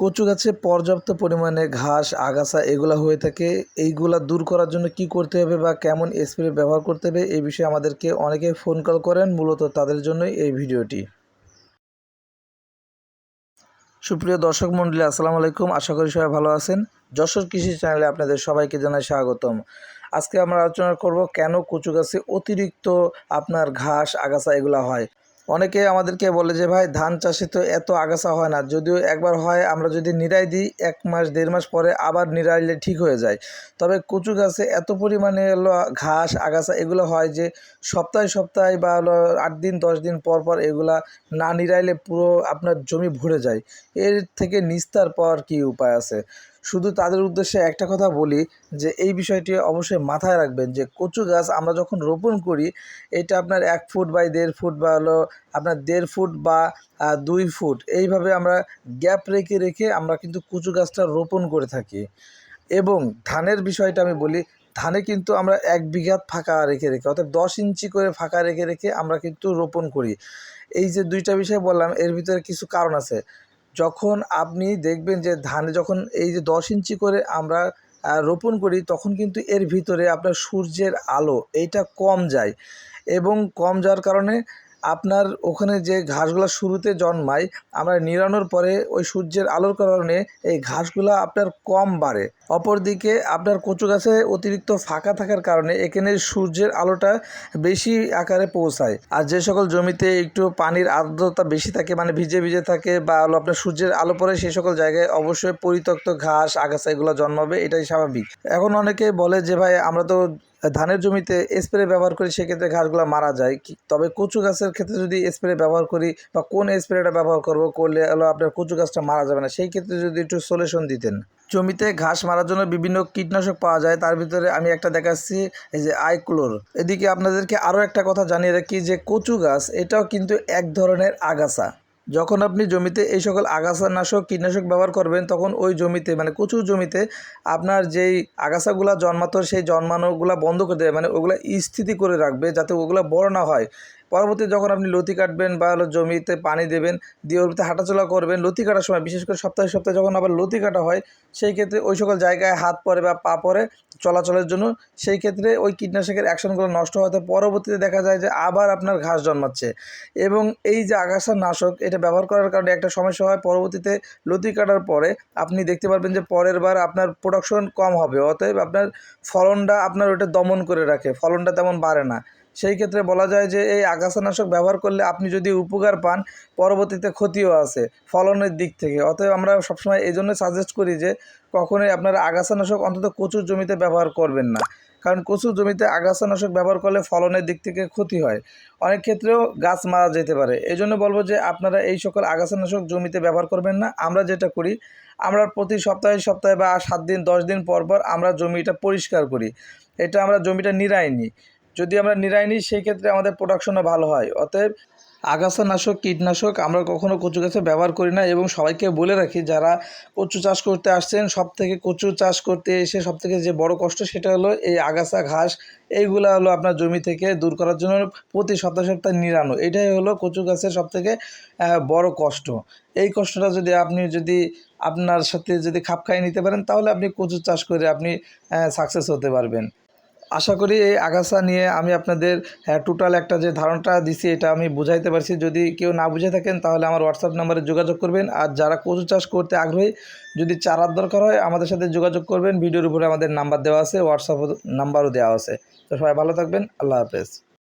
কচু গাছে পর্যাপ্ত পরিমাণে ঘাস, আগাছা এগুলো হয়ে থাকে। এইগুলা দূর করার জন্য কি করতে হবে বা কেমন স্প্রে ব্যবহার করতে হবে এই বিষয়ে আমাদেরকে অনেকে ফোন কল করেন, মূলত তাদের জন্যই এই ভিডিওটি। সুপ্রিয় দর্শক মণ্ডলী, আসসালামু আলাইকুম। আশা করি সবাই ভালো আছেন। যশোর কৃষি চ্যানেলে আপনাদের সবাইকে জানাই স্বাগতম। আজকে আমরা আলোচনা করব কেন কচু গাছে অতিরিক্ত আপনার ঘাস, আগাছা এগুলো হয়। অনেকে আমাদেরকে বলে যে, ভাই, ধান চাষে তো এত আগাছা হয় না। যদিও একবার হয়, আমরা যদি নিরাই দিই, এক মাস, দেড় মাস পরে আবার নিরাইলে ঠিক হয়ে যায়। তবে কচু গাছে এত পরিমাণে হলো ঘাস, আগাছা এগুলো হয় যে, সপ্তাহে সপ্তাহে বা হলো আট দিন, দশ দিন পর পর এগুলা না নিরাইলে পুরো আপনার জমি ভরে যায়। এর থেকে নিস্তার পাওয়ার কী উপায় আছে? শুধু তাদের উদ্দেশ্যে একটা কথা বলি যে এই বিষয়টি অবশ্যই মাথায় রাখবেন যে কচু গাছ আমরা যখন রোপণ করি, এটা আপনার এক ফুট বাই দেড় ফুট বা হলো আপনার দেড় ফুট বা দুই ফুট, এইভাবে আমরা গ্যাপ রেখে রেখে আমরা কিন্তু কচু গাছটা রোপণ করে থাকি। এবং ধানের বিষয়টা আমি বলি, ধানে কিন্তু আমরা এক বিঘাত ফাঁকা রেখে রেখে, অর্থাৎ দশ ইঞ্চি করে ফাঁকা রেখে রেখে আমরা কিন্তু রোপণ করি। এই যে দুইটা বিষয় বললাম, এর ভিতরে কিছু কারণ আছে। যখন আপনি দেখবেন যে ধানে যখন এই যে দশ ইঞ্চি করে আমরা রোপণ করি, তখন কিন্তু এর ভিতরে আপনার সূর্যের আলো, এইটা কম যায়। এবং কম যাওয়ার কারণে আপনার ওখানে যে ঘাসগুলো শুরুতে জন্মায়, আমরা নিড়ানোর পরে ওই সূর্যের আলোর কারণে এই ঘাসগুলো আপনার কম বাড়ে। অপরদিকে আপনার কচু গাছে অতিরিক্ত ফাঁকা থাকার কারণে এখানে সূর্যের আলোটা বেশি আকারে পৌঁছায়। আর যে সকল জমিতে একটু পানির আর্দ্রতা বেশি থাকে মানে ভিজে ভিজে থাকে বা হলো আপনার সূর্যের আলো পড়ে সেই সকল জায়গায় অবশ্যই পরিত্যক্ত ঘাস, আগাছা এগুলো জন্মাবে, এটাই স্বাভাবিক। এখন অনেকে বলে যে, ভাই, আমরা তো ধানের জমিতে স্প্রে ব্যবহার করি, সেক্ষেত্রে ঘাসগুলো মারা যায়। তবে কচু গাছের ক্ষেত্রে যদি স্প্রে ব্যবহার করি বা কোন স্প্রেটা ব্যবহার করব, করলে হলো আপনার কচু গাছটা মারা যাবে না। সেই ক্ষেত্রে যদি একটু সলিউশন দিতেন। জমিতে ঘাস মারার জন্য বিভিন্ন কীটনাশক পাওয়া যায়, তার ভিতরে আমি একটা দেখাচ্ছি, এই যে আইক্লোর। এদিকে আপনাদেরকে আরও একটা কথা জানিয়ে রাখি যে কচু গাছ, এটাও কিন্তু এক ধরনের আগাছা। যখন আপনি জমিতে এই সকল আগাছানাশক কীটনাশক ব্যবহার করবেন, তখন ওই জমিতে মানে কচু জমিতে আপনার যেই আগাছাগুলা জন্মাতো, সেই জন্মানোগুলা বন্ধ করে দেবে মানে ওগুলো স্থিতি করে রাখবে, যাতে ওগুলো বড় না হয়। পরবর্তী যখন আপনি লতি কাটবেন বা হলো জমিতে পানি দেবেন, দিয়ে ওর হাঁটাচলা করবেন, লতি কাটার সময়, বিশেষ করে সপ্তাহে সপ্তাহে যখন আবার লতি কাটা হয়, সেই ক্ষেত্রে ওই সকল জায়গায় হাত পরে বা পা পরে চলাচলের জন্য সেই ক্ষেত্রে ওই কীটনাশকের অ্যাকশনগুলো নষ্ট হতে পরবর্তীতে দেখা যায় যে আবার আপনার ঘাস জন্মাচ্ছে। এবং এই যে আগাছা নাশক এটা ব্যবহার করার কারণে একটা সমস্যা হয়, পরবর্তীতে লতি কাটার পরে আপনি দেখতে পারবেন যে পরের বার আপনার প্রোডাকশন কম হবে, অতএব আপনার ফলনটা আপনার ওটা দমন করে রাখে, ফলনটা তেমন বাড়ে না। সেই ক্ষেত্রে বলা যায় যে এই আগাছানাশক ব্যবহার করলে আপনি যদি উপকার পান, পরবর্তীতে ক্ষতিও আছে ফলনের দিক থেকে। অতএব আমরা সবসময় এই জন্য সাজেস্ট করি যে কখনোই আপনারা আগাছানাশক অন্তত কচুর জমিতে ব্যবহার করবেন না। কারণ কচুর জমিতে আগাছানাশক ব্যবহার করলে ফলনের দিক থেকে ক্ষতি হয়। অনেক ক্ষেত্রেও গাছ মারা যেতে পারে। এই জন্য বলব যে আপনারা এই সকল আগাছানাশক জমিতে ব্যবহার করবেন না। আমরা যেটা করি, আমরা প্রতি সপ্তাহে সপ্তাহে বা সাত দিন, দশ দিন পর পর আমরা জমিটা পরিষ্কার করি। এটা আমরা জমিটা নিরাই নিই যদি আমরা নিরাই নিই, সেই ক্ষেত্রে আমাদের প্রোডাকশনও ভালো হয়। অতএব আগাছানাশক, কীটনাশক আমরা কখনও কচু গাছে ব্যবহার করি না এবং সবাইকে বলে রাখি, যারা কচু চাষ করতে আসছেন সব থেকে কচু চাষ করতে এসে সব থেকে যে বড় কষ্ট সেটা হলো এই আগাছা, ঘাস, এইগুলা হলো আপনার জমি থেকে দূর করার জন্য প্রতি সপ্তাহে সপ্তাহে নিরানো এটাই হলো কচু গাছের সব থেকে বড় কষ্ট। এই কষ্টটা যদি আপনি যদি আপনার সাথে যদি খাপ খাইয়ে নিতে পারেন, তাহলে আপনি কচু চাষ করে আপনি সাকসেস হতে পারবেন। আশা করি এই আগাছা নিয়ে আমি আপনাদের টোটাল একটা যে ধারণাটা দিছি, এটা আমি বুঝাইতে পারছি। যদি কেউ না বুঝে থাকেন, তাহলে আমার হোয়াটসঅ্যাপ নাম্বারে যোগাযোগ করবেন। আর যারা কচু চাষ করতে আগ্রহী, যদি চারার দরকার হয়, আমাদের সাথে যোগাযোগ করবেন। ভিডিওর উপরে আমাদের নাম্বার দেওয়া আছে হোয়াটসঅ্যাপ নাম্বারও দেওয়া আছে। তো সবাই ভালো থাকবেন। আল্লাহ হাফেজ।